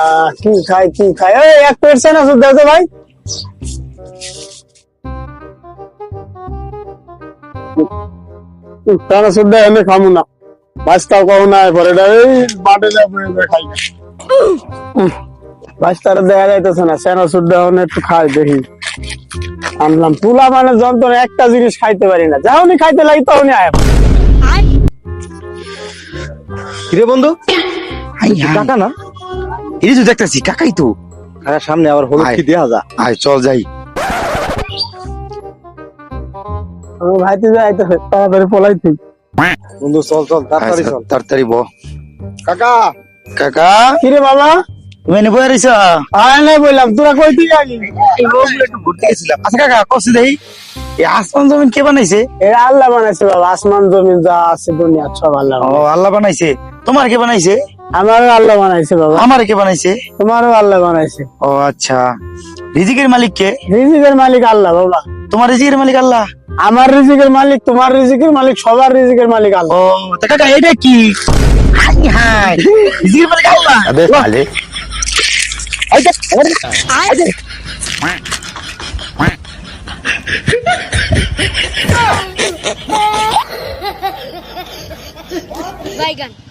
আহ, কি খাই কি খাই? এই এক দাও তো ভাই। দেয় আমি খামু না। বাস্তাও খাব না পরে এই বাটে যা যায় খাই। না বাস্তাটা দেখা যাইতেছে না চানাচুর দেওয়া একটু খাই দেখি। আনলাম। তুলা মানে যন্ত্রণা একটা জিনিস খাইতে পারি না। যখনই খাইতে লাগি তখনই আয়। কিরে বন্ধু? কাকা না? এই তো দেখতেছি কাকাই তো। কাকার সামনে আবার হলুদ কি দেওয়া যা আয় চল যাই। আমার ভাইতে যাইতেছে তাড়াতাড়ি পলাইতে বন্ধু চল চল তাড়াতাড়ি আচ্ছা, চল। তাড়াতাড়ি ব। কাকা! কাকা? কিরে বাবা? তুমি আয় বললাম তোরা কই তুই আগে একটু ঘুরতে গেছিলাম। আচ্ছা কাকা কষ্ট দেই। এই আসমান জমিন কে বানাইছে? এটা আল্লাহ বানাইছে বাবা আসমান জমিন যা আছে দুনিয়া সব আল্লাহ ও আল্লাহ বানাইছে। তোমার কে বানাইছে? আমারও আল্লাহ বানাইছে বাবা। আমার কে বানাইছে? তোমারও আল্লাহ বানাইছে। ও আচ্ছা। রিজিকের মালিক কে? রিজিকের মালিক আল্লাহ বাবা। তোমার রিজিকের মালিক আল্লাহ? আমার রিজিকের মালিক তোমার রিজিকের মালিক সবার রিজিকের মালিক আল্লাহ। ও কাকা এটা কি? হাই হাই। রিজিকের মালিক আল্লাহ? আবে সালে gun.